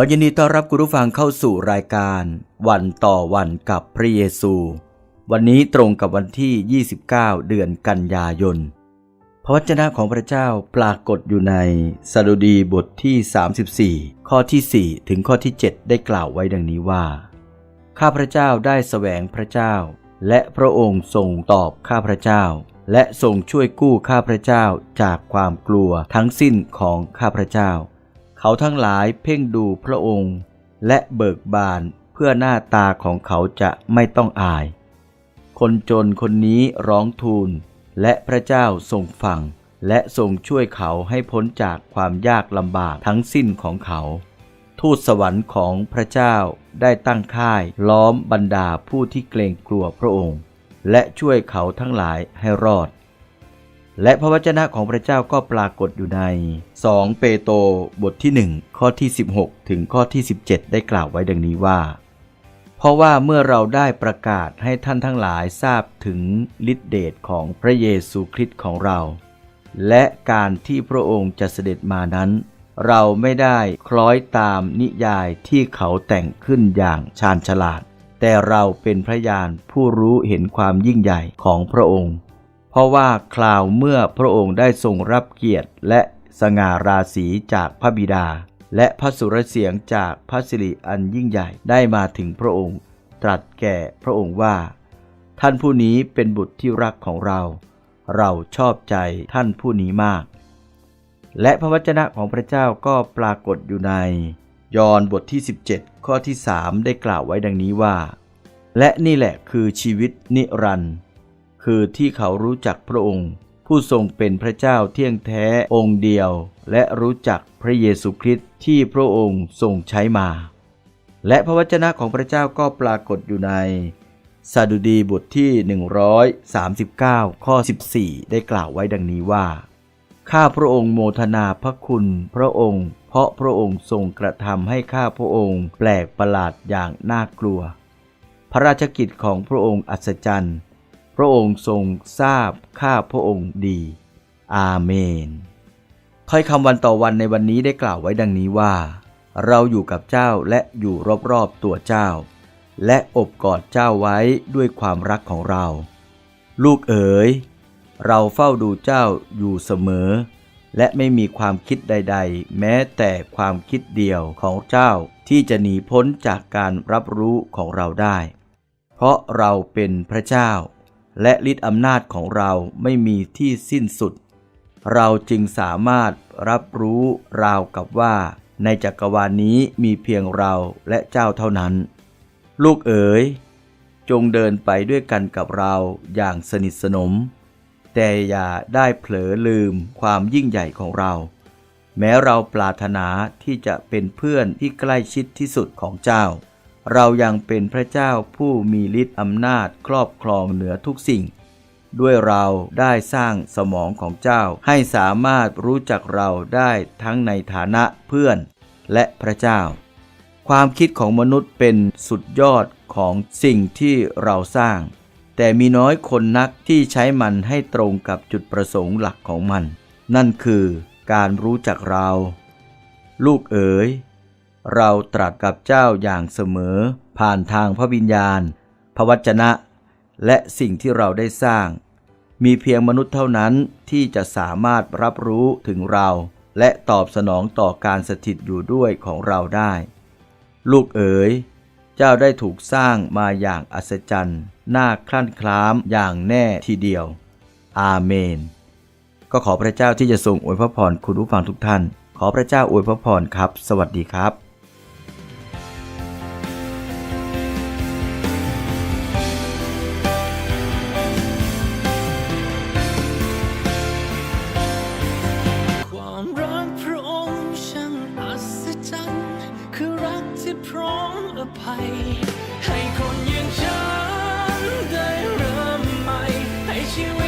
ขอยินดีต้อนรับคุณผู้ฟังเข้าสู่รายการ วันต่อวันกับพระเยซู วันนี้ตรงกับวันที่ 29 เดือนกันยายน พระวจนะของพระเจ้าปรากฏอยู่ในสดุดีบทที่ 34 ข้อที่ 4 ถึงข้อที่ 7 ได้กล่าวไว้ดังนี้ว่า ข้าพระเจ้าได้แสวงพระเจ้า และพระองค์ทรงตอบข้าพระเจ้า และทรงช่วยกู้ข้าพระเจ้าจากความกลัวทั้งสิ้นของข้าพระเจ้า เขาทั้งหลายเพ่งดูพระองค์ และเบิกบานเพื่อหน้าตาของเขาจะไม่ต้องอาย คนจนคนนี้ร้องทูล และพระเจ้าทรงฟัง และทรงช่วยเขาให้พ้นจากความยากลำบากทั้งสิ้นของเขา ทูตสวรรค์ของพระเจ้าได้ตั้งค่ายล้อมบรรดาผู้ที่เกรงกลัวพระองค์ และช่วยเขาทั้งหลายให้รอด และพระวจนะของพระเจ้าก็ปรากฏอยู่ใน 2 เปโตรบทที่ 1 ข้อที่ 16 ถึงข้อที่ 17 ได้กล่าวไว้ดังนี้ว่า เพราะว่าเมื่อเราได้ประกาศให้ท่านทั้งหลายทราบถึงฤทธิเดชของพระเยซูคริสต์ของเรา และการที่พระองค์จะเสด็จมานั้น เราไม่ได้คล้อยตามนิยายที่เขาแต่งขึ้นอย่างชาญฉลาด แต่เราเป็นพระยานผู้รู้เห็นความยิ่งใหญ่ของพระองค์ เพราะว่าคราวเมื่อพระองค์ได้ทรงรับเกียรติและสง่าราศีจากพระบิดา และพระสุรเสียงจากพระสิริอันยิ่งใหญ่ได้มาถึงพระองค์ ตรัสแก่พระองค์ว่า ท่านผู้นี้เป็นบุตรที่รักของเรา เราชอบใจท่านผู้นี้มาก และพระวจนะของพระเจ้าก็ปรากฏอยู่ใน ยอห์นบทที่ 17 ข้อที่ 3 ได้กล่าวไว้ดังนี้ว่า และนี่แหละคือชีวิตนิรันดร์ คือที่เขารู้จักพระองค์ ผู้ทรงเป็นพระเจ้าเที่ยงแท้องค์เดียว และรู้จักพระเยซูคริสต์ที่พระองค์ทรงใช้มา และพระวจนะของพระเจ้าก็ปรากฏอยู่ในสดุดีบทที่ 139 ข้อ 14 ได้กล่าวไว้ดังนี้ว่า ข้าพระองค์โมทนาพระคุณพระองค์ เพราะพระองค์ทรงกระทำให้ข้าพระองค์แปลกประหลาดอย่างน่ากลัว พระราชกิจของพระองค์อัศจรรย์ พระองค์ทรงทราบข้าพระองค์ดี อาเมนถ้อยคำวันต่อวันในวันนี้ได้กล่าวไว้ดังนี้ว่า เราอยู่กับเจ้าและอยู่รอบๆตัวเจ้า และอบกอดเจ้าไว้ด้วยความรักของเรา ลูกเอ๋ย เราเฝ้าดูเจ้าอยู่เสมอ และไม่มีความคิดใด ๆ แม้แต่ความคิดเดียวของเจ้าที่จะหนีพ้นจากการรับรู้ของเราได้ เพราะเราเป็นพระเจ้า และฤทธิอำนาจของเราไม่มีที่สิ้นสุด เราจึงสามารถรับรู้ราวกับว่า ในจักรวาลนี้มีเพียงเราและเจ้าเท่านั้น ลูกเอ๋ย จงเดินไปด้วยกันกับเราอย่างสนิทสนม แต่อย่าได้เผลอลืมความยิ่งใหญ่ของเรา แม้เราปรารถนาที่จะเป็นเพื่อนที่ใกล้ชิดที่สุดของเจ้า เรายังเป็นพระเจ้าผู้มีฤทธิ์อำนาจครอบครองเหนือทุกสิ่ง ด้วยเราได้สร้างสมองของเจ้าให้สามารถรู้จักเราได้ทั้งในฐานะเพื่อนและพระเจ้า ความคิดของมนุษย์เป็นสุดยอดของสิ่งที่เราสร้าง แต่มีน้อยคนนักที่ใช้มันให้ตรงกับจุดประสงค์หลักของมัน นั่นคือการรู้จักเรา ลูกเอ๋ย เราตรัสกับเจ้าอย่างเสมอ ผ่านทางพระวิญญาณ พระวจนะ และสิ่งที่เราได้สร้าง มีเพียงมนุษย์เท่านั้นที่จะสามารถรับรู้ถึงเรา และตอบสนองต่อการสถิตอยู่ด้วยของเราได้ ลูกเอ๋ย เจ้าได้ถูกสร้างมาอย่างอัศจรรย์ น่าคลั่นคล้ามอย่างแน่ทีเดียว อาเมน ก็ขอพระเจ้าที่จะทรงอวยพระพรคุณผู้ฟังทุกท่าน ขอพระเจ้าอวยพระพรครับ สวัสดีครับ พร้อมอภัย ให้คนอย่างฉันได้เริ่มใหม่ให้ชีวิต